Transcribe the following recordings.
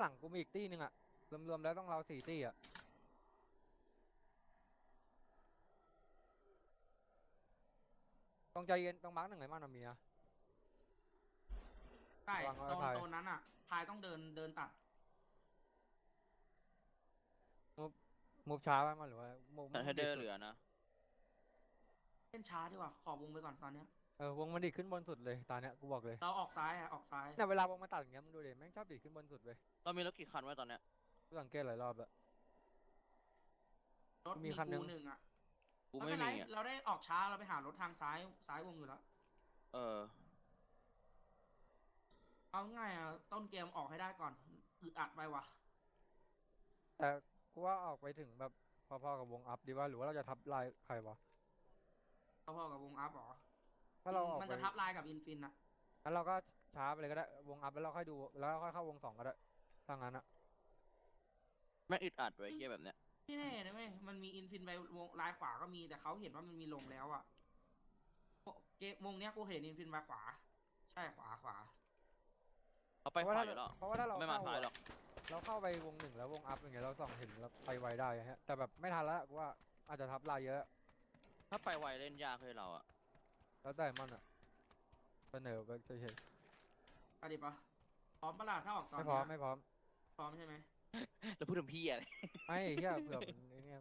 หลังกูมีอีกตี้หนึ่งอะรวมๆแล้วต้องเราสี่ตี้อะต้องใจเย็นต้องมาร์กหนึ่งไหนมากนะเมีย ใช่วางไว้โซนพาย โซนนั้นอะ พายต้องเดินเดินตัด มูฟช้าไปมาหรือว่ามูฟแต่ถ้าเดอร์เหลือนะ เล่นช้าดีกว่า ขอวงไปก่อนตอนเนี้ย เออวงมันดีดขึ้นบนสุดเลยตอนเนี้ยกูบอกเลยเราออกซ้ายอะออกซ้าย เนี่ยเวลาวงมาตัดอย่างเงี้ยมึงดูดิแม่งชอบดีดขึ้นบนสุดเลยเรามีรถกี่คันไว้ตอนเนี้ย กูสังเกตหลายรอบแล้วรถมีมีคันหนึ่ง กูหนึ่งอะกูไม่ไม่เป็นไรมีอะ เราได้ออกช้าเราไปหารถทางซ้ายซ้ายวงอยู่แล้ว เออ เอาง่ายอะต้นเกมออกให้ได้ก่อนอึดอัดไปว่ะ แต่กูว่าออกไปถึงแบบพอๆกับวงอัพดีว่าหรือว่าเราจะทับลายใครวะ พอๆกับวงอัพเหรอ ถ้าเราออกมันไปจะทับลายกับอินฟินอะงั้นเราก็ช้าไปเลยก็ได้ วงอัพแล้วเราค่อยดู แล้วค่อยเข้าวงสองก็ได้ถ้างั้นอะแม่งอึดอัดไว้เฮียแบบเนี้ยไม่แน่นะเว้ยมันมีอินฟินไปวงลายขวาก็มีแต่เขาเห็นว่ามันมีลงแล้วอะเกมวงเนี้ยกูเห็นอินฟินมาขวา ใช่ขวาขวา เอาไปเพราะขว่าวาถ้าอยู่แล้วเพราะว่าถ้าเราไม่มาเข้าซ้ายอะหรอกเราเข้าไปวงหนึ่งแล้ววงอัพอย่างเงี้ยเราส่องเห็นแล้วไปไวได้ฮะแต่แบบไม่ทันแล้วกูว่าอาจจะทับลายเยอะ ถ้าไปไวเล่นยากเลยเราอะ แล้วแต่มันอะเสนอไปเฉยอะดิปะพร้อมปะล่ะถ้าออกๆตอนไม่พร้อมเนี้ยไม่พร้อม พร้อมใช่ไหมแล้วพูดถึงพี่อะไร ไม่เฮียเผื่อมันไอ้เนี่ย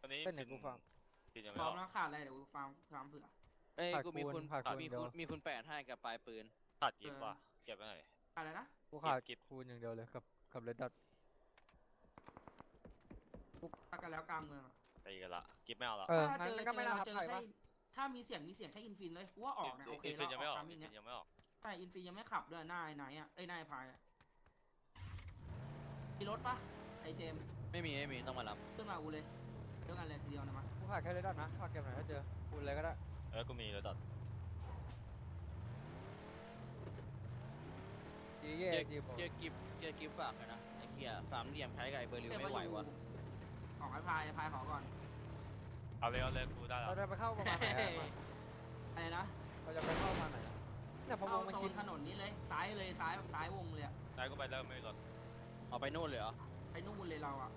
ตอนนี้เต้นให้กูฟัง กินยังพไม่ร้ออมอกแล้วขาดอะไรเดี๋ยวกูฟังฟังเผื่อเอ้ยขาดกูมีคูณคุณขาดคูณมีเดียว คุณมีคุณแปดให้กับปลายปืน ตัดกิฟต์ว่ะเก็บไว้หน่อย ขาดอะไรนะกูขาดเก็บคูณอย่างเดียวเลยกับกับเลดดัตตัดกันแล้วกลางเมืองอะตีกันละกิฟต์ไม่เอาละเออถ้างั้นเจองั้นก็ไม่น่าทับเจอใครแค่ปะ ถ้ามีเสียงมีเสียงแค่อินฟินเลยกูว่าออกนะโอเคอินฟินเรายังไม่ออกทำอิอนย่างฟิเงี้ยนยังไม่ออกใช่อินฟินยังไม่ขับด้วยหน้าไอ้ไหนอะเอ้ยหน้าไอ้พายอะมีรถปะไอเจมส์ไม่มีไม่มีต้องมารับขึ้นมากูเลยเรื่องอะไรทีเดียวนะมั้ยกูขาดแค่เลดดัตนะขาดเก็บหน่อยถ้าเจอคูณเลยก็ได้เออกูมีแล้วตัดจีเย่เจอจีบอกเจอกิฟเจอกิฟฝากเลยนะไอ้เฮียสามเหลี่ยมใช้กับไอ้เบอร์ลิวไม่ไหววะออกไอ้พายไอ้พายขอก่อน เอาเลยเอาเลยกูได้แล้ว เราจะไปเข้าประมาณไหนอะมันอะไรนะ เราจะไปเข้าประมาณไหนอะเนี่ยพอวเอางมันโซกินนถนนนี้เลย ซ้ายเลยซ้ายแบบซ้ายวงเลยอะได้กูไปเริ่มไม่รถเอาไปนู่นเลยเหรอไปนู่นเลยเราอะ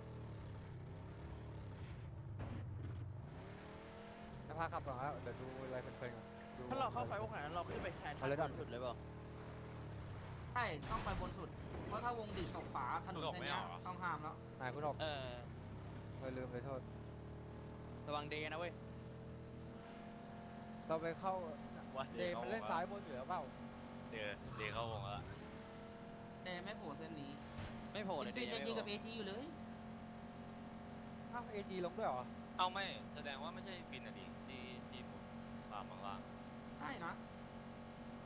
จะพาขับก่อนแล้วเดี๋ยวดูอะไรเพลินๆก่อนดู ถ้าเราเข้าไฟพวกนั้นเราขึ้นไปแทนทางเอาเลยบดันนสุดเลยเปล่าใช่ต้องไปบนสุด เพราะถ้าวงดิ่งตกฝาถนนเส้นเนี้ยต้องห้ามแล้วไหนคุณออกเออไปลืมไปโทษ ระวังเดย์นะเว้ยเราไปเข้าว่าเดย์มันเล่นซ้ายบนเหนือเปล่าเดี๋ยวเดี๋ยวเข้าวงแล้วแต่ไม่โผล่เส้นนี้ไม่โผล่เลยฟิเดนย์ยังไม่ยิงโผกับล่เอจีอยู่เลยอ้าวเอจีลงด้วยเหรอเอาไม่แสดงว่าไม่ใช่ฟินอะดิที่ที่ผมตามมาล่างใช่นะ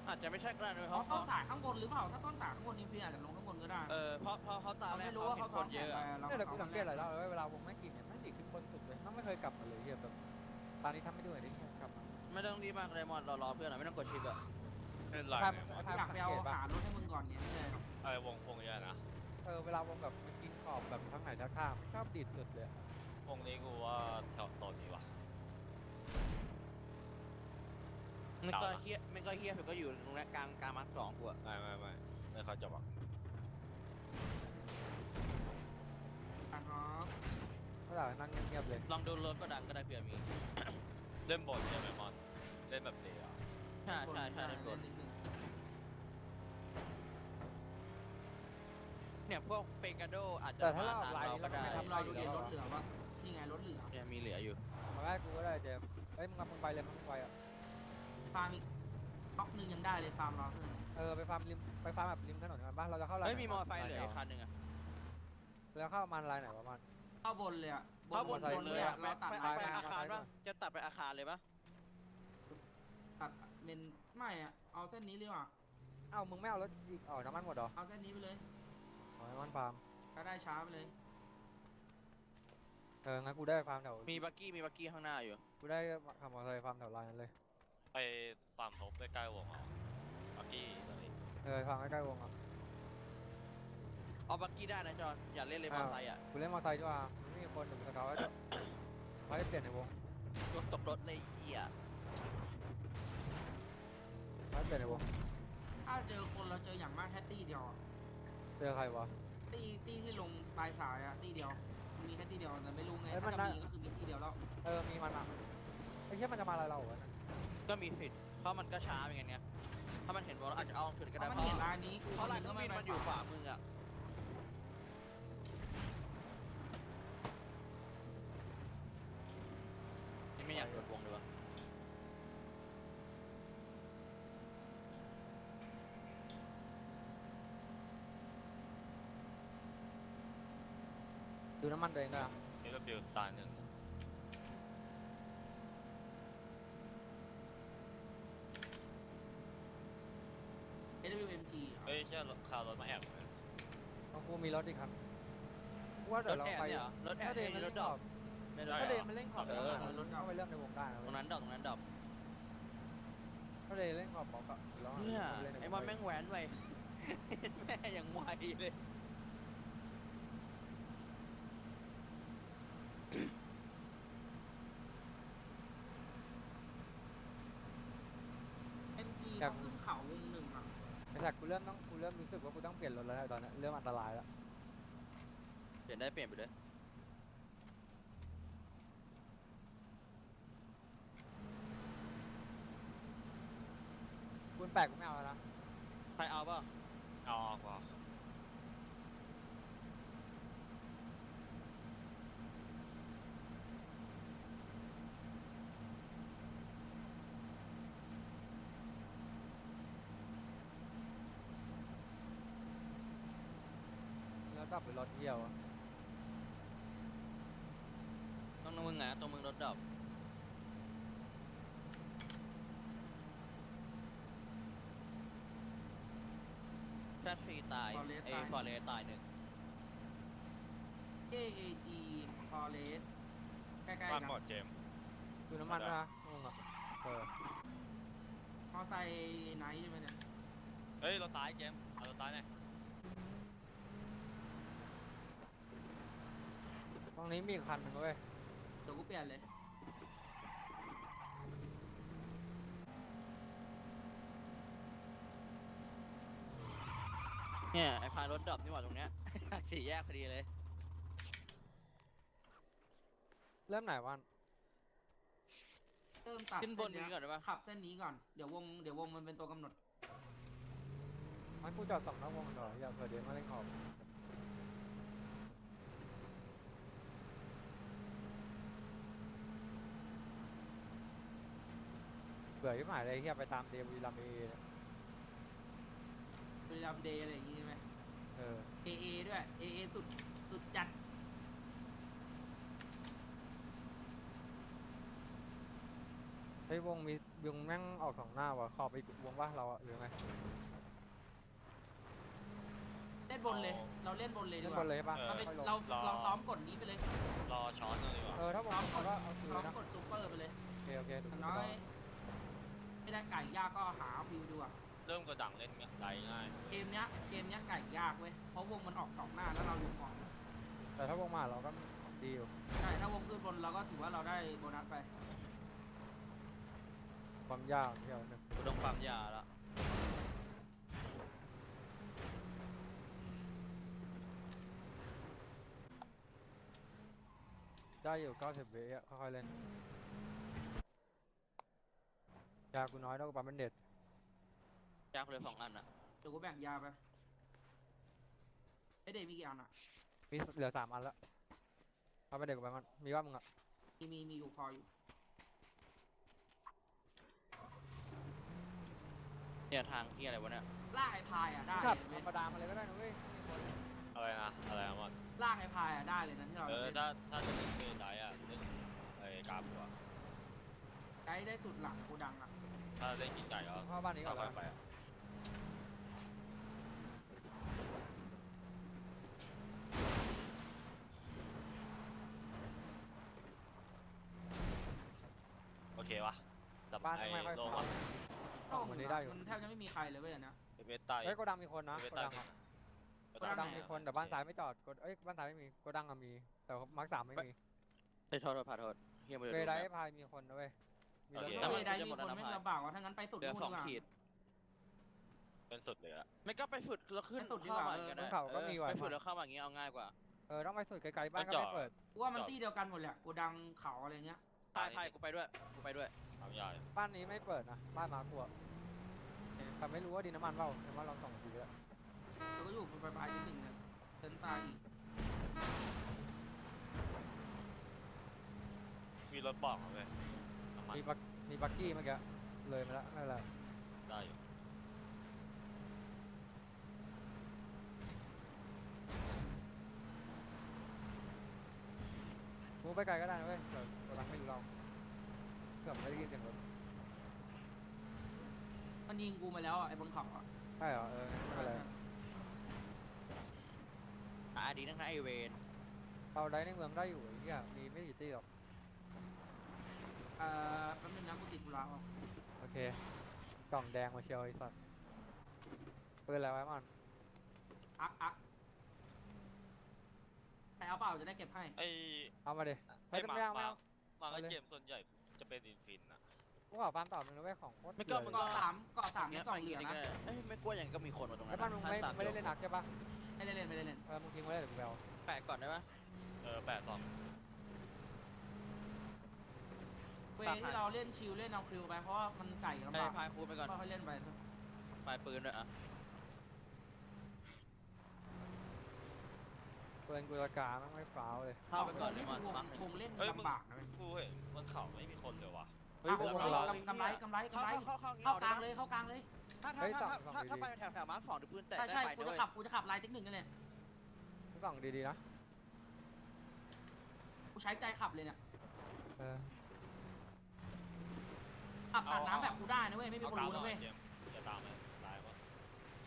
อาจจะไม่ใช่ก็ได้ด้วยเพเขาราะต้นสายข้างบนหรือเปล่า ถ้าต้นสายข้างบนอินฟินอาจจะลงข้างบนก็ได้เออเพราะเพราะเขาตาเราแรกไม่รู้เขาว่าเห็เขานซ้คอมนแผเยนอะ ไปอะเราเนี่ยแต่กูซ้อสัมงเกตหลายรอบเลยเวลาวงไม่กิน ไม่เคยกลับมาเลยเฮียแบบตอนนี้ทำไม่ดูหน่อยดิเฮียกลับมาไม่ต้องรีบมากเลยมอนเรารอเพื่อนหน่อยไม่ต้องกดชิปอะเล่นลายครับไงวะอยากไปเอาหารถให้มึงก่อนเนี่ยไม่เลยอะไรวงวงเยอะนะเออเวลาวงแบบมันกินขอบแบบทั้งไหนทั้งข้ามชอบดีดสุดเลยอะวงนี้กูว่าแถวโซนนี้ว่ะมันก็เอาละเฮียมันก็เฮียสุดก็อยู่ตรงนี้กลางกลางมาร์คสองกูอะไม่ไม่ไม่ไม่เขาจะบอก อะเนาะ ก็แต่นั่งเงียบๆเลยลองดูรถก็ดังก็ได้เผื่อมีเล่นบนใช่ไหมมอนเล่นแบบเดียวใช่ใช่ใช่ในรถนิดนึงเนี่ยพวกเปกาโดอาจจะแต่ถ้าเราทางลายเรานี้ก็เราได้ไม่ทำเราลายดูอยู่ดิแล้วรถอะเหลืองวะนี่ไงรถเหลืองเนี่ยมีเหลืออยู่มาได้กูก็ได้เจมส์เอ้ยมึงมามึงไปเลยมึงไปอะฟาร์มอีกล็อกหนึงยังได้เลยฟาร์มรอเพื่อนเออไปฟาร์มริมไปฟาร์มแบบริมถนนกันบ้านเราจะเข้าลายเฮ้ยไหนมีมอเตอร์ไซค์เหลืออีกคันหนึ่งอะแล้วเข้าประมาณลายไหนประมาณ เข้าบนเลยอะเข้าบนมอเตอร์ไซค์บนเลยอะเราตัดไปมาไปมาอาคารมาปะจะตัดไปอาคารเลยปะตัดเป็นไม่อะเอาเส้นนี้เลยว่ะเอ้ามึงไม่เอารถอีกอ๋อน้ำมันหมดเหรอเอาเส้นนี้ไปเลยอ๋อน้ำมันฟาร์มก็ได้ช้าไปเลยเอองั้นกูได้ฟาร์มแถวมีบักกี้มีบักกี้ข้างหน้าอยู่กูได้ขับมอเตอร์ไซค์ฟาร์มแถวลายนั้นเลยไปฟาร์มทบใกล้ๆวงเอาอากี้ตอนนี้เออฟาร์มใกล้ๆวงอะ เอาบักกี้ได้นะจอนอย่าเล่นเลยมอเตอร์ไซค์อะกูเล่นมอเตอร์ไซค์ด้วยอะไม่มีคนเดี๋ยวกูสเกาต์ไว้ด้วยไว้เปลี่ยนในวงรถตกรถเลยไอ้เหี้ยไว้เปลี่ยนในวงถ้าเจอคนเราเจออย่างมากแค่ตี้เดียวอะเจอใครวะ ตีตีที่ลงปลายสายอะตีเดียวมีแค่ตีเดียวแต่ไม่รู้ไงเอ้ยถ้ามันจะน่า มีก็คือมีตีเดียวแล้วเออมีมันอะไอ้เหี้ยมันจะมาอะไรเราวะก็มีสิทธิ์เพราะมันก็ช้าเป็นไงเนี้ยถ้ามันเห็นวอลอาจจะเอาขึ้นก็เพได้ราะเพมันราะเห็นร้านนี้กูเพราะลายคเครื่องไม่บินมันอยู่ขวามืออะ ไม่อยากโดนวงเลยวะดูน้ำมันตัวเองด้วยอะนี่ก็บิวตายหนึ่งเอ WMG อะเฮ้ยเชื่อข่าวรถมาแอบเลยของกูมีรถอีกคันกูว่ารเดี๋ยวถเราแอบไปเนี่ยเหรอรถแอถ้าบเดเนี่ยย์มันรเล่ถนดขออกบ ไม่รถถ้าดเดอกย์มันเล่นขอบเออรถเข้าไปเริ่มในวงได้นะตรเว้งยนั้นดอกตรงนั้นดอกถ้าเดย์เล่นขอบบอกอะแล้วเนี่ยข้าปล่ใวไอ้มันแม่งแหวนไว้แม่ยังไวเลยเอ็มจีเขาขึ้นเขาวงหนึ่งอะไอ้แท็กกูเริ่มต้องกูเริ่มรู้สึกว่ากูต้องเปลี่ยนรถแล้วนะตอนเนี้ยเริ่มอันตรายแล้วเปลี่ยนได้เปลี่ยนไปเลย แปลกกูไม่เอาแล้วนะใครเอาเปล่าเอาออกว่ะรถดับหรือรถเที่ยวอะ ต้องมึงไงตรงมึงรถดอ กแฟชฟรีตายไอ้ฟอร์เรสตายหนึ่งเอ AAG Forest ใกล้ๆบ้ากันนหมดเจมส์ดูน้ำมันด้วยนะงงอะเออมอไซค์ไนท์ใช่ไหมเนี่ยเฮ้ยรถซ้ายเจมส์เอารถซ้ายหน่อยตรงนี้มีอีกคันหนึ่งเว้ยเดี๋ยวกูเปลี่ยนเลย เนี่ยไอ้พายรถดรอปนี่หว่าตรงเนี้ย สี่แยกพอดีเลย เริ่มไหนวัน เริ่มตัดขึ้นบนเส้นี้ก่อนได้ปะ ขับเส้นนี้ก่อน เดี๋ยววง เดี๋ยววงมันเป็นตัวกำหนด มันกูจอดสองนอกวงก่อนอย่าเผื่อเดี๋ยวมาเล่นขอบเบื่อที่หมายเลยเฮียไปตามเดวีลามีเนี่ยบุรีรัมย์เดย์อะไรอย่างงี้ ใช่ไหมเออ AA ด้วย AA สุดสุดจัด ไอ้ยวงมีวงแม่งออกสองหน้าว่ะขอบไปวงว่าเราอะหรือไงเล่นบนเลย เราเล่นบนเลยดีเล่นกบว่านเลยใช่ปะเราไปค่อยลงเราเราซ้อมกดนี้ไปเลยรอช้อนหน่อยดีกว่า เออถ้าวงซ้อมกเขาดก็เอาคืนซ้อมนะกดซูเปอร์ไปเลยโอเคโอเคอถูกย่างต้น้อองยไม่ได้ไก่ยากก็หาฟิวดูอะ เริ่มกระดังเล่นไกลง่ายเกมเนี้ยเกมเนี้ยไก่ยากเว้ยเพราะวงมันออกสองหน้าแล้วเราอยู่ก่อนแต่ถ้าวงมาเราก็ดีอยู่ใช่ถ้าวงขึ้นบนเราก็ถือว่าเราได้โบนัสไปความยากเที่ยวหนึ่งกูต้องปั๊มยาละได้อยู่90วิอะค่อยๆเล่นยากูน้อยแล้วกูปั๊มเป็นเด็ด ยากเลยสองอันอะเดี๋ยวกูแบ่งยาไปไอเดย์มีกี่อันอะมีเหลือสามอันแล้วเอาไปเด็กกูไปมันมีว่ามึงอะมีมีมีอยู่พออยู่เนี่ยทางที่อะไรวะเนี่ยลากไอพายอะได้ขับเลยธรเว้รยมดามาเลยก็ได้นะเว้ยไม่มีคนอะไรนะอะไรนะมอนลากไอพายอะได้เลยนะที่เราเออเล่นถ้าถ้าจะเล่นเกมไหนอะเล่นไอ้กราฟดีกว่าไกด์ได้สุดหลังโกดังอะถ้าเล่นกินไก่ก็เข้าบ้านนี้ก่อนค่อนะยๆไปอะ โอเควะสับบ้านไอ้ไม่ค่อย โลเข้าอะเข้าวันนี้ได้อยู่ มันแทบจะไม่มีใครเลยเว้ยนะ เอเวสใต้เฮ้ยโกดังมีคนนะเอเวสโกใต้ดังมีอะโกโกดังดังไหนมีอะคนแต่บ้านซ้ายไม่จอดโกดเอ้ยบ้านซ้ายไม่มีโกดังอะมี แต่มาร์คสามไม่มีไปโทษโทษผ่าโทษเฮียมาเวดูไดแบบพายมีคนนะเว้ยมีรถโอเคถ้าด้เววยไดจะมีหมดคนแล้วนะไม่พายลำบากว่ะถ้างั้นไปสุดเหลือนู่นสอดีงกว่าขีด เป็นสุดเลยอะไม่ก็ไปฝึกแล้วขึ้นไปฝึกดีกเข้าว่ามาอย่างเออเงี้ยบนเขาก็มีเออว่ะ ไปฝึกแล้วเข้ามาอย่างเงี้ยเอาง่ายกว่า เออต้องไปสุดไกลๆบ้านก็ต้องจอดไม่เปิด กูว่ามันตีเดียวกันหมดแหละกูดังเขาอะไรเงี้ยใช่ใช่กูไปด้วยกูไปด้วย ทำยากบ้านนี้ไม่เปิดนะบ้านมาขัวแต่ไม่รู้ว่าดินน้ำมันเปล่าแต่ว่าเราส่องดูแล้วแล้วก็อยู่ไปปลายๆที่หนึ่งเนี่ยเซนตายอีกมีรถบอกมาเลยน้ำมันมีบักมีบักกี้เมื่อกี้เลยมาแล้วไม่เป็นไรได้อยู่ มูไปไกลก็ได้นะเว้ยเดี๋ยวตัวหลังไม่รู้เราเกือบไม่ได้ยินเสียงรถมันยิงกูมาแล้วอะไอ้บนเขาอะใช่เหรอเออไม่เป็นไรอะดีนั่งนะไอเวนเราได้ในเมืองได้อยู่ไอ้เหี้ยมีไม่กี่ที่หรอกเอ่อแป๊บนึงนะกูติดกูแล้วอะโอเคกล่องแดงมาเชียวไอ้สัตว์ปืนอะไรไว้มันอักอัก ใครเอาเปล่าจะได้เก็บให้ ไอ้เอามาดิไอ้ไม่มาไม่เอาไม่มาเอามาเอาไอ้เลย เกมส่วนใหญ่จะเป็นอินฟินอะกูขอฟาร์มต่อมึงนะเว้ยของโคตรไม่ก็เถื่อนมันเลยเกาะสามเกาะสามในกล่องเหลือนี่นะก็ได้เอ้ยไม่กลัวอย่างนี้ก็มีคนมาตรงนั้ไอ้นบ้านมึงไม่ท่าตาไม่ได้เล่นนักใช่ปะไม่ได้เล่นไม่ได้เล่น เออมึงทิ้งไว้เลยเดี๋ยวกูไปเอาแปะก่อนได้ปะ เออแปดสองเวที่เราเล่นชิลเล่นเอาคิวไปเพราะว่ามันไก่ลำไอ้บากพายคูไปก่อนค่อยๆเล่นไป ปลายปืนด้วยอะ ปืนกูตะการแม่งไม่ฟ้าวเลยเข้าไปก่อนเลนี่ยคืมันอวงมักหนึ่งวงเล่นเฮ้ยมึงลำบากนะเว้ยกูเห็นบนเขาไม่มีคนเลยว่ะเฮ้ยอะพวกวงเราเรา กำไรกำไรกำไรเข้าเข้าเข้าเข้ากลางเลยเข้ากลางเลย ถ้าถ้าเฮ้ยถ้าส่องส่องถ้าดีๆถ้าไปแถวแถวมาร์คสองหรือปืนแตกใช่ได้ใช่ไปกูด้วยจะขับกูจะขับลายเทคนิคนั่นแหละส่องดีๆนะกูใช้ใจขับเลยเนี่ยเออขับตัดน้ำแบบกูได้นะเว้ยไม่มีคนรู้นะเว้ยเจมส์อย่าตามเลยตายวะ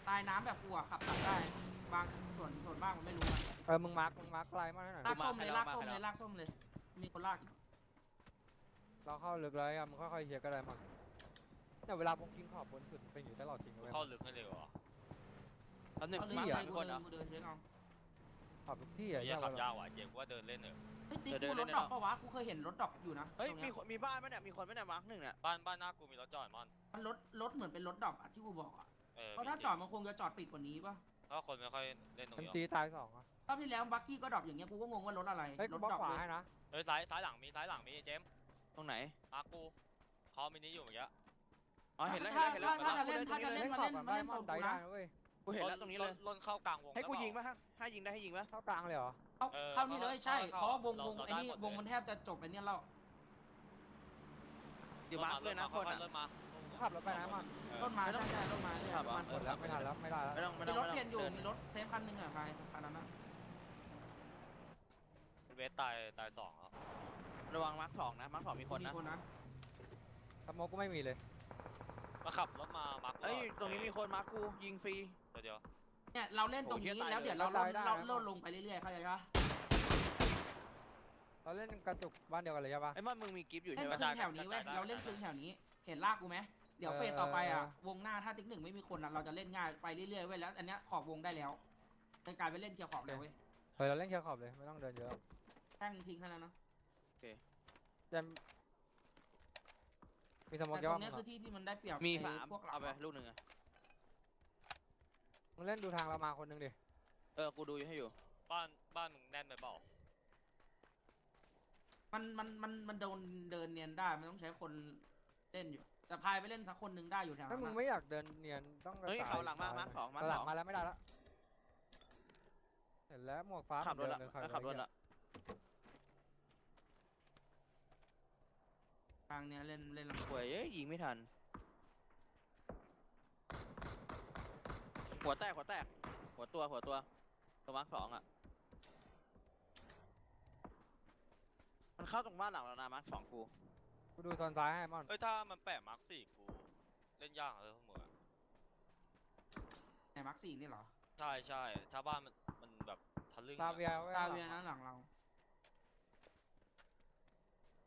ตายน้ำแบบกูอะขับตัดได้บางส่วนส่วนบ้างมันไม่รู้อะเออมึงมาร์คมึงมาร์คไกลมากให้หน่อยลากส้มเลยลากส้มเลยลากส้มเลย มีคนลากอีกเราเข้าลึกเลยอะมึงค่อยๆเฮียก็ได้มั้งเนี่ยเวลาผมกินขอบบนสุดเป็นอย่างนี้ตลอดจริงเลยเข้าลึกให้เร็วอะแป๊บนึงเอาเลยมาร์คไปหนึ่งกูคนเดิเหรนอกูเดินเช็คเอาขอบทุกที่ไอ้อะเหี้เหี้ยยขับเวลายากว่ะเจมส์กูว่าเดินเล่นเถอะเฮ้ยติ๊กเดี๋ยวกูรถเดี๋ยว ดรอปปะวะกูเคยเห็นรถดรอปอยู่นะเฮ้ยตรงมีเนี้ยคนมีบ้านไหมเนี่ยมีคนไหมเนี่ยมาร์คหนึ่งเนี่ยบ้านบ้านหน้ากูมีรถจอดมอนมันรถรถเหมือนเป็นรถดรอปอะที่กูบอกอะ เออเพราะถ้าจอดมันคงจะจอดปิดกว่านี้ป่ะเพราะคนไม่ค่อยเล่นตรงเอ็มนี้หรจีอกตายสองอะรอบที่แล้วบักกี้ก็ดรอปอย่างเงี้ยกูก็งงว่ารถอะไร เฮ้ยรกูถบล็อกดรอปขวาเลยให้นะเฮ้ยซ้ายซ้ายหลังมีซ้ายหลังมีเจมส์ตรงไหน มาร์คกูเขามินิอยู่เมื่อกี้อ๋อ เห็นแล้วถ้าเห็นแล้ว ถ้าเห็นถ้าแล้วจะเล่นถ้าจะเล่นขมาอบเล่นแบบมาเล่นได้โซมันนได้กูได้นะนะเว้ยกูเห็นแล้วตรงนี้เลย ล่นเข้ากลางวงให้กูได้เปล่ายิงไหมฮะให้ยิงได้ให้ยิงไหมเข้ากลางเลยเหรอเข้าเออเข้านี่เลยใช่เข้าเพราะว่าวงเราวงเราไอ้นี่ได้หมดวงเลยมันแทบจะจบไอ้เนี่ยแล้วอยู่มาร์คเลยนะคนค่ออะๆเริ่มมา ขับรถไปนะมันเออต้นไม้ใช่ใช่ต้นไม้ใช่ครับมันหมดแล้วไม่ทันแล้วไม่ได้แล้วไม่ต้องไม่มีต้องรถไม่เปลี่ยนอยู่ต้องมีรถเซฟคันหนึงอะพายคันนั้นนะเวสตายตายสองแล้วระวังมาร์คสองนะมาร์คสองมีคนมีนะคนนะสโมกก็ไม่มีเลยมาขับรถมามาร์คกูเอ้ยก่อตรงนี้มีคนมาร์คกูยิงฟรีเดี๋ยวเดียวเนี่ยเราเล่นตรงนี้โอ้ยเหี้ยตายแล้วเดี๋ยวเลยเราตายได้เรานะโลดลงไปเรื่อยๆเข้าใจปะเราเล่นกระจุกบ้านเดียวกันเลยใช่ปะไอ้มันมึงมีกิฟต์อยู่เล่ใช่นไหมครึ่งแถวนี้เว้ยเราเล่นครึ่งแถวนี้ เห็นลากกูไหม เดี๋ยวเออเฟสต่อไปอะเออวงหน้าถ้าติ๊กหนึ่งไม่มีคนอะเราจะเล่นง่ายไปเรื่อยๆเว้ยแล้ว อันเนี้ยขอบวงได้แล้วจะกลายเป็นเล่นเคลียร์ขอบเลยเว้ยเฮ้ยเราเล่นเคลียร์ขอบเลยไม่ต้องเดินเยอะแท่งทิ้งแค่นั้นเนาะแจมมีสโมกแต่เยตรอะงเนี้ยมั้คืงอที่ที่มันได้เปรียบมีไอ้สามพวกเราเอาไปลูกหนึ่งอะมึงเล่นดูทางเรามาคนหนึงดิเออ กูดูอยู่ให้อยู่ บ้านบ้านมึงแน่นไปเปล่ามันมันมันมันโดนเดินเนียนได้มันต้องใช้คนเล่นอยู่ แต่พายไปเล่นสักคนหนึ่งได้อยู่แถวถ้านั้นมึงอะไม่อยากเดินเนียนต้องเฮ้ยกระจเขาหลังมามาร์คสองมาร์คหสลัองงมาแล้วไม่ได้แล้วเห็นแล้วหมวกฟ้าขับรถเหมืละอนเดิมเลยขับรถไว้ละทางเนี้ยเล่นเล่นลำหวยเอ้ยยิงไม่ทัน หัวแตกหัวแตก หัวตัวหัวตัวตัวมาร์คสองอะ มันเข้าตรงบ้านหลังแล้วนะมาร์คสองกู กูดูตอนซ้ายให้มอนเฮ้ยถ้ามันแปะมาร์คสี่กู เล่นยากเลยพวกมึงอะไหนมาร์คสี่นี่เหรอใช่ใช่ถ้าบ้านมันมันแบบทะลึ่งตาอะเวียไว้ตาหลังเวียนะหลังเรา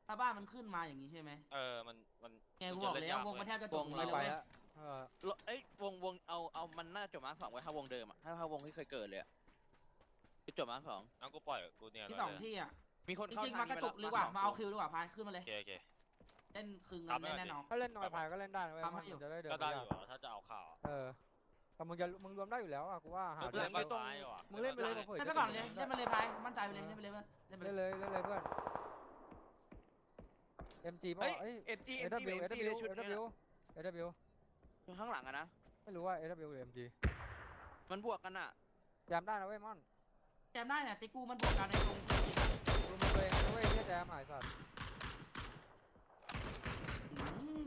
ถ้าบ้านมันขึ้นมาอย่างนี้ใช่ไหมเออมันมันไงกูบอกแล้ววงมันแทบจะจบไม่เลยไปเว้ยแล้วเออรถเอ้ยวงวงเอาเอามันน่าจะจบมาร์คสองไว้ถ้าวงเดิมอะถ้าถ้าวงที่เคยเกิดเลยอะคือจบมาร์คสองงั้นกูปล่อยกูเนี่ยที่สองเลยที่อะ มีคนจเข้าริงๆทมางกระนี้จุกไปดีแล้วกว่าร์คสงมาเอาคิวดีกว่าพายขึ้นมาเลย โอเคโอเค เล่นคืนเงิตามนไม่ได้แน่ๆนอน ถ้าเล่นนอยพายก็เล่นได้นะเว้ยทำให้มันอยู่ จะได้เดินก็ได้ม่อยากยู่อะถ้าจะเอาข่าวอะเออแต่มึงจะมึงรวมได้อยู่แล้วอะกูว่าหาเออเรื่องไม่ต้องมึงเล่นไปเลยเผื่อเล่นไปก่อนเลยเล่นไปเลยพายมั่นใจไปเลยเล่นไปเลยเล่นไปเล่นเลยเลยเล่นเลยเพื่อน MG ป่ะเฮ้ย เอ้ยเอ็มจีเอ็มจี AW เอ็มจีใน AW ชุดเนี้ย AW AW ข้างหลังอะนะ ไม่รู้ว่า AW หรือ MG มันบวกกันอะแจมได้นะเว้ยม่อนแจมได้เนี่ยติ๊กกูมันบวกกันในตรงจริงๆอะดูมึงตัวเองนะเว้ยเฮียแจมหายสัตว์อืม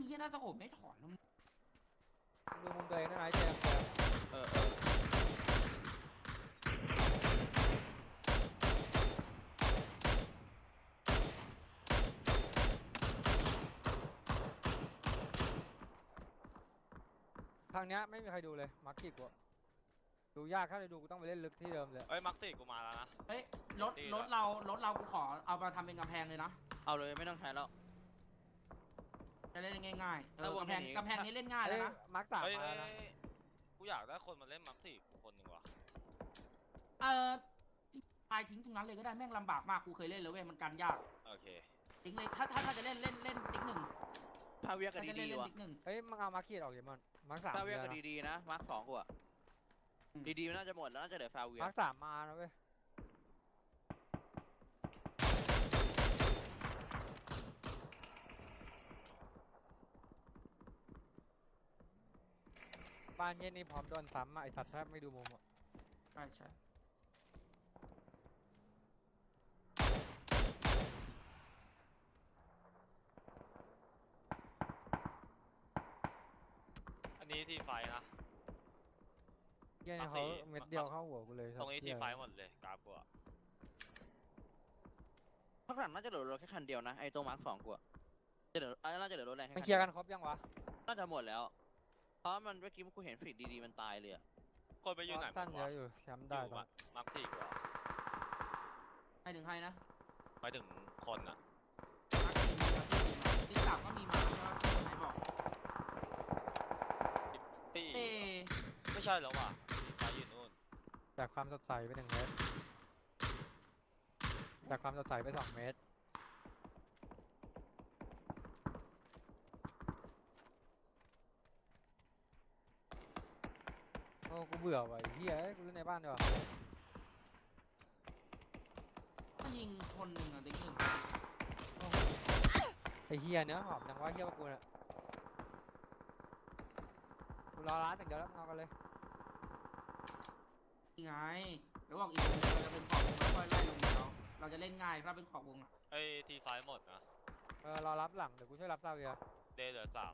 เฮียน่าจะโอบไม่ถอนนะมึงดูมุมตัวเองด้วยนะไอ้แจมแจมเออเออทางเนี้ยไม่มีใครดูเลยมาร์คิกกูอะดูยากถ้าจะดูกูต้องไปเล่นลึกที่เดิมเลย เอ้ยมักซี่กูมาแล้วนะ เฮ้ยรถตีรละถเรารถเรากูขอเอามาทำเป็นกำแพงเลยนะ เอาเลยไม่ต้องใช้แล้ว จะเล่นง่ายๆเอแล้อววงกำแพงนี้ กำแพงนี้เล่นง่ายแล้วนะมาร์คสามเฮ้ยมาเอ้แล้วยนะเอ้ยกูอยากได้คนมาเล่นมักซี่กูคนหนึ่งว่ะเออพายทิ้งตรงนั้นเลยก็ได้แม่งลำบากมากกูเคยเล่นแล้วเว้ยมันกันยากโอเคทิ้งเลยถ้าถ้าถ้าจะเล่นเล่นเล่นติ๊กหนึ่งพาเวียกัถ้าบจะเล่ดีนเล่นๆว่ะติ๊กหนึ่ง เฮ้ยมึงเอามาร์คิกออกดิมันมาร์คสามพาเวียเยกับอะนะดีๆนะมาร์คสองกูอะอืม ดีๆมันน่าจะหมดแล้วน่าจะเหลือฟาเวียมาร์คสามมานะเว้ย บ้านเย็นนี่พร้อมโดนซ้ำอะไอสัตว์แทบไม่ดูมุมอะใช่ใช่อันนี้ที่ไฟนะ เย็นนี่มาร์คเขาสี่เม็ดเดียวเข้าหัวกูเลยตรงนี้เหี้ที่ยไฟหมดเลยกราฟกูอะข้างหลังน่าจะเหลือรถแค่คันเดียวนะไอ้ตัวมาร์คสองกูอะจะเหลืออะน่าจะเหลือรถแรงแค่มันคันเคลียเดีร์ยวกันครบยังวะน่าจะหมดแล้ว เพราะมันเมื่อกี้กูเห็นฟีดดีๆมันตายเลยอะคนไปอยู่ไหนหมสั้นดเยวะอะอยู่แชมป์อได้ยู่ตอนมามักซี่กูอะให้ถึงให้นะหมายถึงคนอะมาร์คสี่มีมาร์คสี่มีมาติ๊กสามก็มีมาใช่ไหมคนไหนบอกตี้เต้ไม่ใช่แล้วว่ะที่ไฟอยู่นู่นจากความสดใสไปหนึ่งเมตรจากความสดใสไปสองเมตร โอ้กูเบื่อว่ะไอ้เฮียเอ้ยกูเล่นในบ้านดีกว่าก็ยิงคนหนึ่งอะติ๊กหนึ่งไอ้เฮียเนื้อหอมจังวะเฮียพวกกูเนี่ยกูรอร้านอย่างเดียวแล้วมึงเอากันเลยยังไงแล้วบอกอีกวงหนึ่งเราจะเป็นขอบวงแล้วค่อยไล่ลงเดียวเราจะเล่นง่ายถ้าเป็นขอบวงอะไอ้ที่ไฟหมดนะเออรอรับหลังเดี๋ยวกูช่วยรับซาเวียเดย์เหลือสาม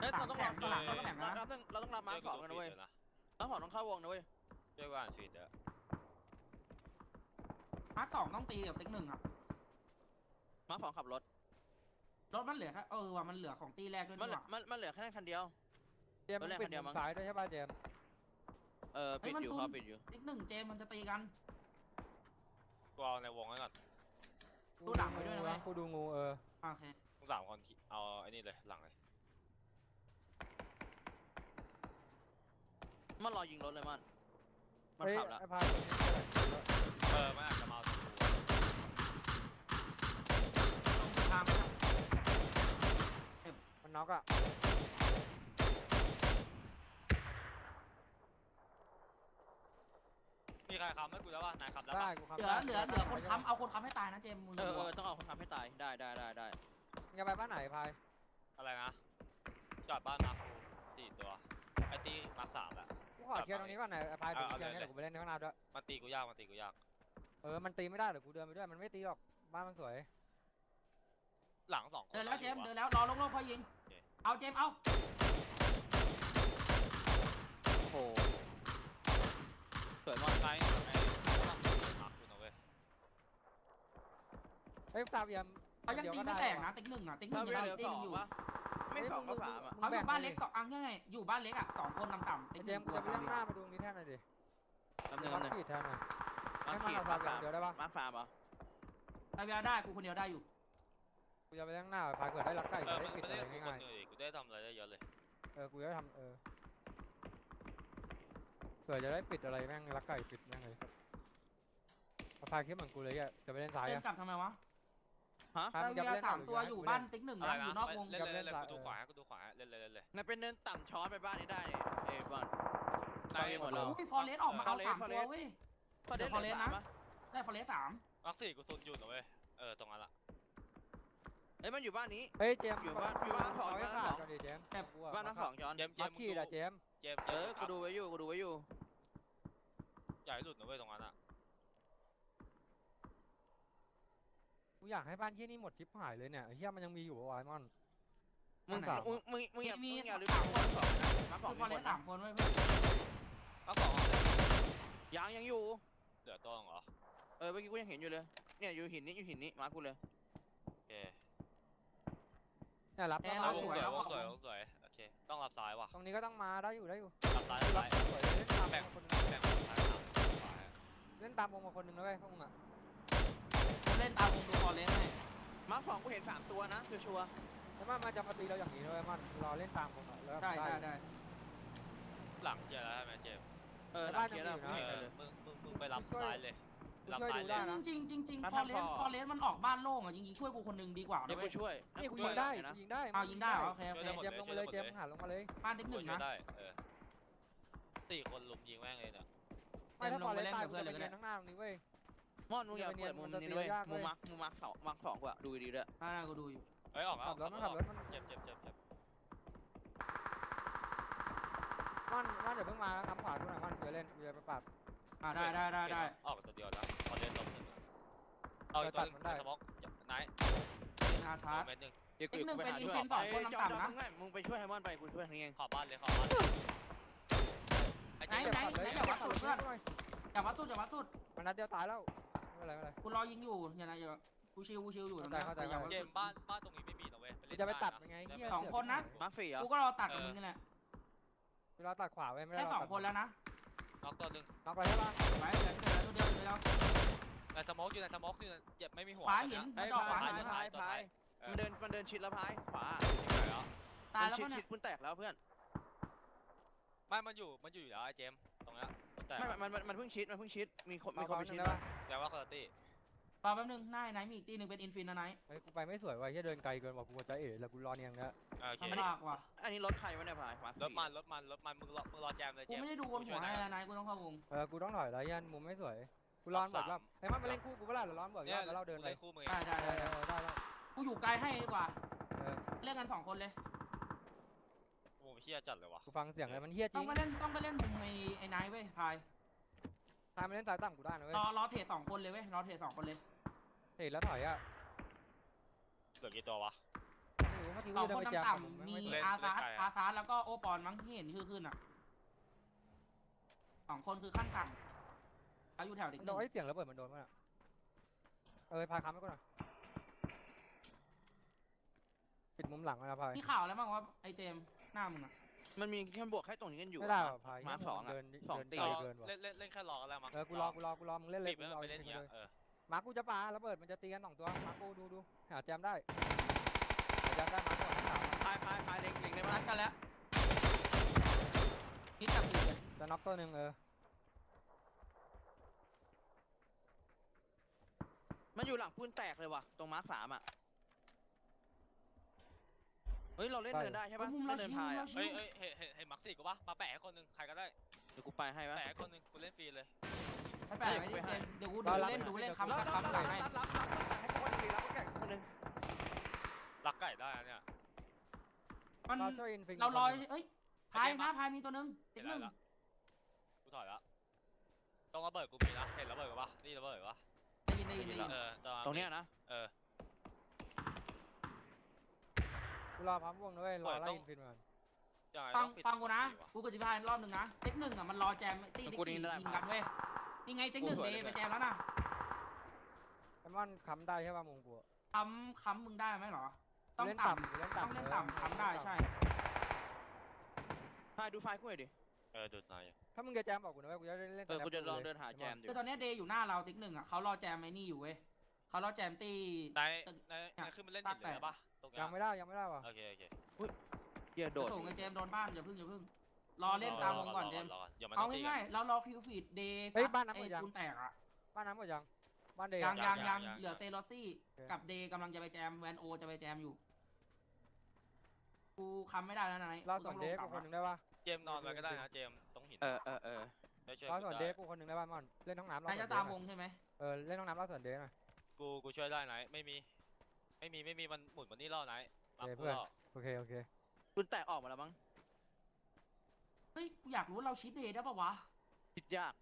เฮ้ยเราต้องรับหลังเราก็ต้องแข่งนะเราต้องเราต้องรับมาร์คสองกันนะเว้ยนะมาร์คสองต้องเข้าวงนะเว้ยเรียกว่าอ่านฟีดเด้อมาร์คสองต้องตีกับติ๊กหนึ่งอะมาร์คสองขับรถ รถมันเหลือแค่เออว่ะมันเหลือของตีแรกด้วยมันนี่เหลือหว่ามันมันเหลือแค่คันเดียวเจมส์มึงปิดเดี๋ยวมุมั้มงซ้ายด้วยใช่ป่ะเจมส์เออปิดอยู่เขาปิดอยู่ติ๊กหนึ่งเจมมันจะตีกันกูเอาในวงไว้ก่อนดูหลังไว้ด้วยนะเว้ยกูดูงูเออโอเคมึงสามคนขี่เอาไอ้นี่เลยหลังเลย มันรอยิงรถเลยมัน มันเฮ้ยขับแล้วไอ้พายตัวนี้เท่าไหร่เออมันอาจจะมาเอาตรงกูตรงทางไม่ได้มันน็อกอะมีใครค้ำให้กูแล้วป่ะนายค้ำแล้วได้ป่ะกูขับเหลือเหลือเหลือคนค้ำเอาคนค้ำให้ตายนะเจมมึงเออดูเอออะต้องเอาคนทำให้ตาย ได้ได้ได้ได้มึงจะไปบ้านไหนพายอะไรนะจอดบ้านมาร์คกูสี่ตัวไอ้ตีมาร์คสามแหละกู ขอเคลียร์ตรงนี้ก่อนหน่อยไอ้พายเดี๋ยวกูเอาเคลียร์เอาเนี่ยเลยเดี๋ยวกูไปเล่นในข้างหน้าด้วย มันตีกูยากมันตีกูยาก เออ มันตีไม่ได้เดี๋ยวกูเดินไปด้วย มันไม่ตีหรอก บ้านมันสวย หลังสองคนเดินแล้วเจมอยู่เดิวะนแล้วรอลงๆค่อยยิงโอเคเอาเจมเอา โอ้โหสวยมากไอ้ไอ้มาร์คกูนะเว้ยเฮ้ยซาเวียมเขายังตีไม่แตกนะ ติ๊กหนึ่งอะ ติ๊กหนึ่ถ้างเวยังลเหลือตีสหอนึ่งอยู่งปะ ไม่สองก็สามอะเขาอยู่บ้านเล็กสองอังง่ายๆอยู่บ้านเล็กอะสองคนต่ำๆไอ้ติ๊กเจหนึ่มงส์กูจะไปเล่นหน้ามาดูตรงนี้แทนหน่อยดิแป๊บนึเดี๋งยวแป๊บนึงขีดแทนหน่อยมาร์คให้ขีมันดเอามาร์คฟาร์มอย่างเดียวได้ปะมาร์คฟาร์มเหรอไอเวลาได้กูคนเดียวได้อยู่กูจะไปเล่นหน้าพายเกิดได้รักไก่เออได้มันปิดไม่อะไรได้กูคนง่ายเดียวดิกูได้ทำอะไรได้เยอะเลย ๆเออกูจะทำเออเกิดจะได้ปิดอะไรแม่งรักไก่ปิดแม่งเลยพายคิดเหมือนกูเลยอะจะไปเล่นซ้ายเจมอะกลับทำไมวะ ฮะครับไอจะเวียเล่นสามหรือตัวจะให้อยู่กูบ้านเล่นติ๊กหนึ่งอะไรนะอนะยู่นอกวงเล่นเลยเล่เล่นนเลยสายกูดูเออขวาให้กูดูขวาให้เล่นเลยเล่นเลยมันเป็นเนินต่ำช้อนไปบ้านนี้ได้นี่เอ้ยบอลนายหมดแล้ว อุ้ยฟอเรสออกมาเอา Forest สามตัว Forest เว้ย พอได้เดี๋ยว Forest นะปะได้ฟอเรสสามมักสี่กูซุนอยู่นะเว้ยเออตรงนั้นละเอ้ยมันอยู่บ้านนี้ เฮ้ยเจมส์อยู่บ้านอยู่บ้านสองเให้บ้านขาดสอง ก่อนดิเจมส์แต่กูอะบ้านทั้งสองช้อน เจมส์เจมัมกส์ขี้มึงอะดูเจมส์เจมส์เจเอมอ ส์กูดูไว้อยู่ กูดูไว้อยู่ อย่าให้หลุดนะเว้ยตรงนั้นอะ กูอยากให้บ้านที่นี่หมดทิพหายเลยเนี่ยไอ้เฮียมันยังมีอยู่ปะวะไอ้มอน มึงสาม มึงมึงมึงอย่ามีมึงอย่าลืมสามคนสองนะมาสองคือฟอเรมีสคนสานะมคนเว้ยเพื่อนมักสองเหรอยังยังอยู่เหลือตัวหนึ่งเหรอเออเมื่อกี้กูยังเห็นอยู่เลย เนี่ยอยู่หินนี้อยู่หินนี้มากูเลย โอเคเนี่ยรับแอร์ต้เราองสมวยสวยแล้ววของสวยสวยโอเคต้องรับซ้ายว่ะตรงนี้ก็ต้องมาได้อยู่ได้อยู่รับซ้ายรับซ้าย สวยเล่นตามแบ่งวงคนหนึงแบ่งซ้ายสามขวาเล่นตามวงมาคนหนึงนะเว้ยพวกมึงอะผม เล่นตามวงดูฟอเรสให้มาสองกูเห็นสามตัวนะชัวร์แล้วมันมันจะมาตีเราอย่างนี้นะเว้ยมันรอเล่นตามวงอะแล้วได้ได้ได้หลังเจอแล้วใช่ไหมเจมส์ๆเออหในลับ้างนเขียนยัแล้วงมีอยู่นะกูเห็นเอเลอยมึงมึงมึงไปรับซ้ายเลยรับช่วยซ้ายดูเลได้ยนะจริงๆจริงจริงมาฟอเรสทำต่อฟอเรสมันออกบ้านโล่งอะจริงๆช่วยกูคนหนึงดีกว่าเดี๋ยวนะกูเว้ยช่วยนี่กูช่ยิวงได้นะกูยิงได้เอายิงได้เหรอโอเคโอช่วยเคได้หมดเจมส์ลงมาเลยเจมส์หาลงมาเลยบ้านติ๊กหนึ่งช่วยนะได้เออสี่คนลุมยิงแม่งเลยเนี่ยไม่ถ้าเจมส์ฟอร์เรสลงไปเล่นตายกับกูเพื่อนจะเลยไปก็ได้เรียนข้างหน้าตรงนี้เว้ย มอนมึงอย่าเปิดมุมนี้นะเว้ยมันจะตียากเว้มุยมมักมุมมักสองมักสองกว่าดูดีๆด้วยอ่ากูดูอยู่เฮ้ยออกแล้วขับรถมันขับรถมันเจ็บเจ็บเจ็บเจ็บมันมันเดี๋ยวเพิ่งมาคำขวาดูหน่อยมันกูจะเล่นกูจะไปปาดอ่าได้ได้ได้ได้ออกตัวเดียวแล้วพอเล่นลมหนึ่งเอาอีกตัวหนึงตัดมันได้สมองไหนเป็นอาชาร์เม็ดหนึ่งเดี๋ยวกูอีกหนึ่งไปเป็นหาอินด้วยฟินสองคนไอ้ต่ำๆจอนะมึงไงมึงไปช่วยไฮมอนไปกูช่วยทางเองขอบบ้านเลยขอบบ้านไอ้ไหนเจ๊ไหนขับเลยไหนอย่าวัดขับสุดเลยเพื่อนหน่อยอย่าวัดสุดอย่าวัดสุดมันนัดเดียวตายแล้ว ไม่เป็นไรไม่เป็นไร กูรอยิงอยู่อย่านะอย่ากูชิวกูชิวอยู่เข้าใจเข้าใจอย่าวัดเกสุมดบ้านบ้านตรงนี้ไม่มีนะเว้ยกูจะไปตัดยังไงเหี้ย สองคนนะมาร์คสี่เหรอกูก็รอตัดกับมึงนี่แหละเวลาตัดขวาไว้ไม่ได้ได้เราสองตัดคนแล้วนะน็อกตัวหนึ่งน็อกไปใช่ปะไปเหลือเหลือตัวเดียวเหลือแล้วในสมองอยู่ในสมองอยู่เจ็บไม่มีหัวขวาหินไอ้จอดขวาพายหินพายพายมันเดินมันเดินชิดแล้วพายขวาตายแล้วชิดปะเนี่ชิยดคุณแตกแล้วเพื่อนไม่มันอยู่มันอยู่อยู่แล้วไอ้เจมตรงนี้แต่ไม่มันมันมันเพิ่งชิดมันเพิ่งชิดมีคนมีเอาคนเขาไปหนึ่ชิงดได้ปะ แปลว่าคอร์ตี้รอแป๊บนึงหน้าไหนมีอีกตีหนึ่งเป็นอินฟินนะไนท์เฮ้ยกูไปไม่สวยว่ะเฮียเดินไกลเกินว่ะกูจะเอ๋แล้วกูรอเนียงเนี้ยโอเคลำบากว่ะอันนี้รถใครวะเนี่ยพายมาร์ครสี่ถมันรถมันรถมันมึงรอมึงรอแจมเลยกูเจมไม่ได้ดูบนหัวให้นะไนท์กูต้องเข้าวงเออกูต้องถอยแล้วยันมุมไม่สวยกูร้อนเบิกรอบไอ้มันมาเล่นคู่กูเปล่าหรือร้อนเบิกรเนี่อยบแล้วเราเดินไปเล่นคู่มือได้ได้เอได้อเออได้แล้วกูอยู่ไกลให้ดีกว่าเออเล่นกันสองคนเลยโอ้เชี่ยจัดเลยว่ะกูฟังเสียงเลยมันเฮียจต้ริองงไปเล่นต้องไปเล่นมุมไอ้ไอ้ไนท์เว้ยพาย ทายมาเล่นสายต่ำกูได้นะเว้ยรอรอเทรดสองคนเลยเว้ยรอเทรดสองคนเลยเตะแล้วถอยอะเหลือกี่ตัววะ ไม่รู้เมื่อกี้สองกูเดิคนนไปแจมต่ำผมๆไม่มีไม่อาซาร์เล่นไกลอะ อาซาร์แล้วก็โอปอนมั้งที่เห็นชื่อขึ้นอะสองคนคือขั้นต่ำเขาอยู่แถวเด็กมันหโดนึ่นงไอ้เสียงระเบิดมันโดนมั้ยเออพายค้ำให้กูหน่อยปิดมุมหลังนะพายมีข่าวแล้วมั้งว่าไอ้เจมส์หน้ามึงอะ มันมีแค่บวกแค่ตรงนี้กันอยู่ไม่ได้อะว่ะพายมาร์คสองอะเดินสองเดินตีไกลรอเกินว่ะเล่นเล่นเล่นแค่รอกันแล้วมั้งเออกูรอกูรอกูรอมึงเล่นเลยรีบกูรอไปเล่นอย่างเลเงี้ยยเออมาร์คกูจะปาระเบิดมันจะตีกันสองตัวมาร์คกูดูดูหาแจมได้หาแจมได้มาร์คกูหาพายพายพายเล็งเล็งได้ไหมนัดกันแล้วคิดกับกูเลยจะน็อกตัวหนึ่งเออมันอยู่หลังปืนแตกเลยว่ะตรงมาร์คสามอะเฮ้ยเราเล่นเดินได้ใช่ปะมุมเราเล่นเดินชิวพายเราอะชิเฮ้ยวเฮ้ยเห็นเห็นเห็นมักซี่กูปะมาแปะให้คนหนึงใครก็ได้เดี๋ยวกูไปให้ปะแปะให้คนหนึงกูเล่นฟรีเลยไม่แปลกไม่ได้เจมส์เดี๋ยวกูดูเล่นดูเล่นคำรับกับรับคำหรัลับงให้รับรับรับรับให้คนดีรับแก่คนหนึงรักไก่ได้นะเนี่ยมันเราช่วยอินฟิงเรารอคนหนึ่งเอ้ยพายหน้าพายมีตัวหนึงติ๊กหนึ่งกูถอยละตรงระเบิดกูมีนะเห็นระเบิดปะนี่ระเบิดปะได้ยินได้ยินได้ยินเออตรงเนี้ยนะเออ กูรอพัมวงนะเว้ยรอเปิดไล่ต้องอินฟินมันยังไงฟังต้องปิดฟังกูนะวกูกับจิพายรอบหนึ่งนะติ๊กหนึ่งอะมันรอแจมตีติ๊กสี่ยิงกันเว้ย นี่ไงติ๊กหนึ่งเดย์ไปแจมแล้วนะไอ้มอนค้ำได้ใช่ป่ะมุงกูอะค้ำค้ำมึงได้ไหมเหรอ ต้องเล่นต่ำกูเล่นต้ต่ำองเล่นต่ำค้ำได้ใช่ พายดูไฟล์กูหน่อยดิ เออดูดหน่อยถ้ามึงจะแจมบอกกูนะเว้ยกูจะได้เล่นเออแต่กูจะแนลองกูเดินหาแจมดู คือตอนนี้เดย์อยู่หน้าเราติ๊กหนึ่งอะเขารอแจมไอ้นี่อยู่เว้ย เขารอแจมตี นายนายนายขึ้นมาเล่นหินเลยปะตรงเนี้ยัยงไม่ได้ยังไม่ได้ว่ะโอเคโอเคเหี้ยโดดส่งไอ้เจมโดนบ้านอย่าพึ่งอย่าพึ่ง รอเล่นตามวงก่อนเจมรอก่อนอย่ามันเอาต้องตีกัน ง่ายๆเรารอคิวฟีดเดย์เฮ้ยซัดบ้านน้ำไอ้หมดยังคุณแตกอะบ้านน้ำหมดยังบ้านเดย์ยังอะยังยัยังงยัง เหลือเซรอซี่โอเคกับเดย์กำลังจะไปแจมแวนโอจะไปแจมอยู่ กูคำไม่ได้แล้วนะไนท์เรากูสต้ออนงเดลย์งกกูลับคนอะหนึ่งได้ปะเจมส์นอนไว้ก็ได้นะเจมส์ต้องหินเออเออเออได้ช่วยเรากูสอนได้เดย์กูคนหนึ่งได้ปะมอนเล่นห้องน้ำเรานายสอจะนเดตามย์หวน่อยงใช่ไหมเออเล่นห้องน้ำเราสอนเดย์หน่อย กูกูช่วยได้ไหนไม่มี ไม่มีไม่มีมันหมุนมานี่แล้วไหนมาโอเคกูเพื่อนแล้วโอเค โอเค คุณแตกออกมาแล้วมั้งเฮ้ยกูอยากรู้ว่าเราชิดเดย์ได้ปะวะคิดยาก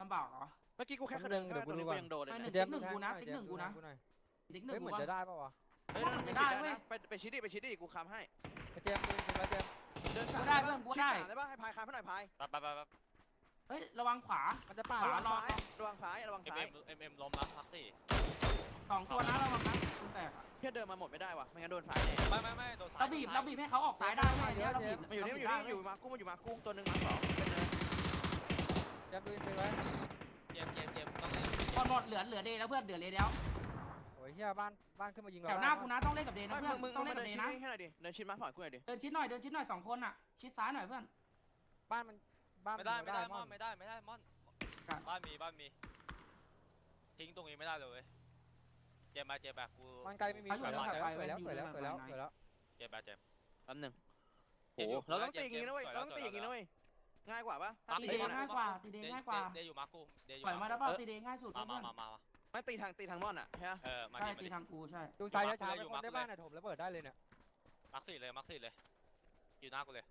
ลำบากเหรอ เมื่อกี้กูแค่คะแนนเดี๋ยวกูตรงดูนี้ก่กูอนยังโดนเลยไม่นะหนึ่งเจมส์ติ๊กหนึ่งกูนะดูติ๊กหนึ่งกูนะดูหอยติ๊กหนึ่เฮ้ยงเหมืกูอนวะจะได้ปะวะเอ้ยมันจะได้เว้ย ไปไปชิดดิไปชิดดิกูค้ำให้ไอ้เจมส์ดูจริงๆแล้วเจมส์เดินกูได้เพื่อนกูได้ ชิสามได้ป่ะให้พายค้ำให้หน่อยพายไปไปไปไปเฮ้ยระวังขวา มันจะป่าดขวระรวัองซ้ายระวังซ้ายระวังเอ็มซ้ายเอ็มเอ็มเอ็มล้มนะพักสี่ สองตัวนะระวังนะกูแตกอะเพื่อเดินมาหมดไม่ได้ว่ะไม่งั้นโดนซ้ายแน่ไม่ไม่ไม่โดนสายเราบีบเราบีบให้เขาออกซ้ายได้ไหมเนี่ยเราบีบมันอยู่นี่มันอยู่เรานี่บีบอยู่มากุ้งมันอยู่มากุ้งตัวหนึ่งมาสองเป็นเนินเจมส์ดูจริงๆไว้เจมส์เจมส์เจมส์ต้องหมดหมดเหลือเหลือเดย์แล้วเพื่อนเหลือเดย์แล้วโอ้ยเฮียบ้านบ้านขึ้นมายิงเราแถวหน้ากูนะต้องเล่นกับเดย์นะไม่เพื่อนมึงต้องมึเล่งนมากับเดินเดชิย์ดนะนี่ให้หน่อยดิเดินชิดมาถอยกูหน่อยดิเดินชิดหน่อยเดินชิดหน่อยสองคนอะชิดซ้ายหน่อยเพื่อน บ้านมันบ้านไม่ได้นไม่ได้มมออนนไม่ได้ไม่ได้มอนครับ บ้านมีบ้านมีทิ้งตรงนี้ไม่ได้เลยเว้ยเจ มส์มาเจมส์มากูมันไกลไม่มีเขาอยู่เปิดแล้วแถวเปิดแล้วไปเปิดแล้วอยู่เปิดแล้วแถวเปิดแล้วไหนเปิดแล้วเจมส์มาเจมส์แป๊บหนึงเจ็โอ้บอยู่เราต้องเจ็ตีบอย่างนี้นะเว้ยเจ็บเราต้องตีอย่างนี้นะเว้ยง่ายกว่าปะมาตีตีเดย์นะง่ายกว่าตีเดย์ง่ายกว่าเดย์อยู่มากูเดย์อยู่ปล่อยมามาแล้วเปล่าตีเดย์ง่ายสุดมาเพื่มาอนมามามาไม่ตีทางตีทางม่อนอะใช่ไหมเออมาใช่ดิมาตีดิทางกูใช่ดูซ้ายอยู่ช้าๆมาร์คไปคนเลยได้บ้านน่ะถมระเบิดได้เลยเนี่ยมักสี่เลยมักสี่เลยอยู่หน้ากูเลย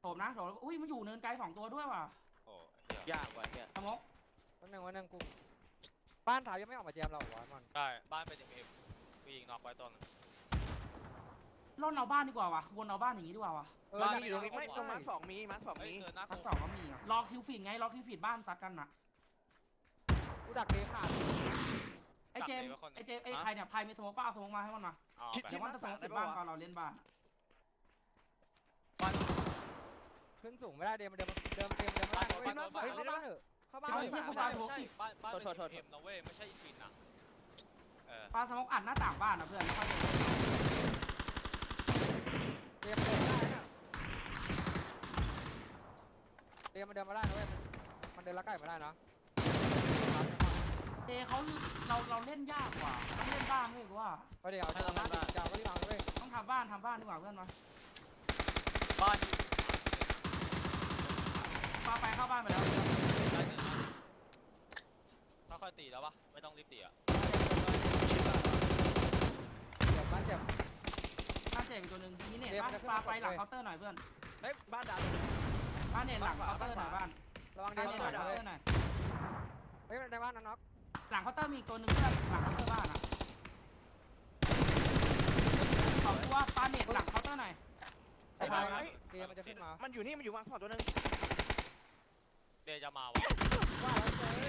โถมนะโถมอุ้ยมันอยู่เนินไกลสองตัวด้วยว่ะโอ้เหี้ยยากกว่าเนี่ยสมกวันหนึ่งวันหนึ่งกู บ้านถ่ายยังไม่ออกมาแจมเราเหรอวะมันได้บ้านเป็นเอ็มเอ็มกูยิงน็อกไว้ต้นล่นเอาบ้านดีกว่าว่ะวนเอาบ้านอย่างนี้ดีกว่าว่ะเออบ้านนั่งอยู่ตรงนี้ไม่เาตรงมาร์คสองมีมาร์คสองเฮ้ยมีเออหน้าทักูกสองก็มีอะรอคิวฟีดไงรอคิวฟีดบ้านซัดกันน่ะกูดักเกขาดไอ้เจมส์ไอ้เจมส์ไอ้ใครเนี่ยพายมีสมกป้าเอาสมกมาให้มันมาเอาชิดไปเดี๋ยวมันจะสมกได้ติดปะบ้านวะตอนเราเล่นบ้านขึ้นสูงไม่ได้เดมมันเดิมเดิมเกมเดิมไม่ได้เว้ยเฮ้ยเข้าบ้านเถอะ เข้าบ้านเอาเถไอ้เหี้ยอะกูไม่ปาใช่สมกไม่ใช่ติดบ้านบ้านเป็นโทษโทษ เอ็มนะเว้ยไม่ใช่อินฟินนะเออปาสมกอัดหน้าต่างบ้านนะเพื่อนแล้วค่อยเดินเดมมันเดินไม่ได้นะเดมมันเดินมาได้นะเว้ยมันเดินละใกล้มาได้นะเดเขาเราเราเล่นยากกว่าต้องเล่นบ้านด้วยกูว่าไปเดี๋ยวเอาบ้านดิเดี๋ยวเอาบ้านดิเอาเลยต้องทำบ้านทำบ้านดีกว่าเพื่อนมาบ้านปาไปเข้าบ้านไปแล้วได้หนึ่งถ้าค่ อยตีแล้วปะไม่ต้องรีบตีอะเดี๋ยวบ้านเจ็บบ้านเจ็บอีกตัวหนึ่งมีเน็ตเดี๋ยวบ้านมันจะขึ้นปามาไปหลังเลยเคาน์เตอร์หน่อยเพื่อน เฮ้ยบ้านดาวบ้านเน็ตหลังเคาน์เตอร์หน่อยบ้านระวังเดบ้านมเน็ตหหลัน่งอยเคาน์เตอร์หน่อย เฮ้ยในบ้านนั้นน็อกหลังเคาน์เตอร์มีอีกตัวหนึ่งเพื่อน หลังเคาน์เตอร์บ้านอะขอตัวปาเน็ตหลังเคาน์เตอร์หน่อยไอ้พายเดมมันจะขึ้นมามันอยู่นี่มันอยู่มาร์คสองตัวหนึงเดย์จะมาวะว่าแล้วเจ๊เด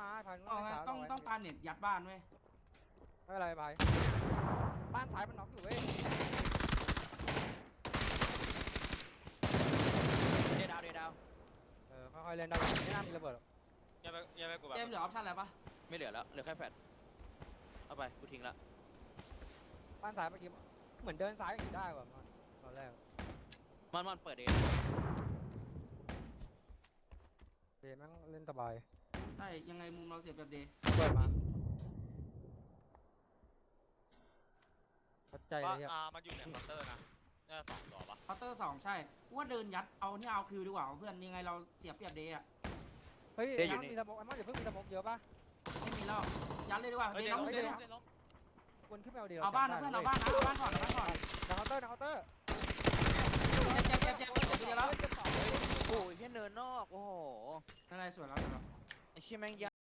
มมันขึ้นมาพายเอาไงต้องต้องปาเน็ตยัดบ้านเว้ยไม่เป็นไรพายบ้านซ้ายมันน็อกอยู่เว้ยเดดาวเดดาวเออค่อยๆเล่นได้ไม่น่ามีระเบิดหรอกยังไม่ยังไม่กูแบบเจมส์เหลือออปชั่นอะไรปะไม่เหลือแล้วเหลือแค่แฟดเอาไปกูทิ้งละบ้านซ้ายเมื่อกี้เหมือนเดินซ้ายอย่างนี้ได้ว่ะมันตอนแรกมันมันเปิดเองเดมแม่งเล่นสบาย ใช่ยังไงมุมเราเสียแบบเดย์เปิดมาปัจจัยบ้าเลยอะอ่ามันอยู่ในคอนเตอร์นะน่าจะสองตัวปะเคาน์เตอร์สองใช่กูว่าเดินยัดเอาเนี่ยเอาคิวดีกว่าเพื่อนยังไงเราเสียเปรียบเดย์อะเฮ้ยยังมีสมองไอ้มอนอย่าเพิ่งมีสมองเยอะป่ะไม่มีแล้วยัดเลยดีกว่าเฮ้ยเดเดย์ย์น้องล้มเดเดย์ย์ล้มเดย์ล้มวนขึ้นไปเอาเดียวเอาบ้านนะเพื่อนเอาบ้านนะเอาบ้านก่อนเอาบ้านก่อนนะเคาน์เตอร์นะเคาน์เตอร์เจ็บเจ็บเจ็บเจ็บเจ็บเจ็บแล้วโอ้ยแค่เนินนอก โอ้โหอะไรสวยแล้วสวยแล้ว ไอ้เชี่ยแม่งย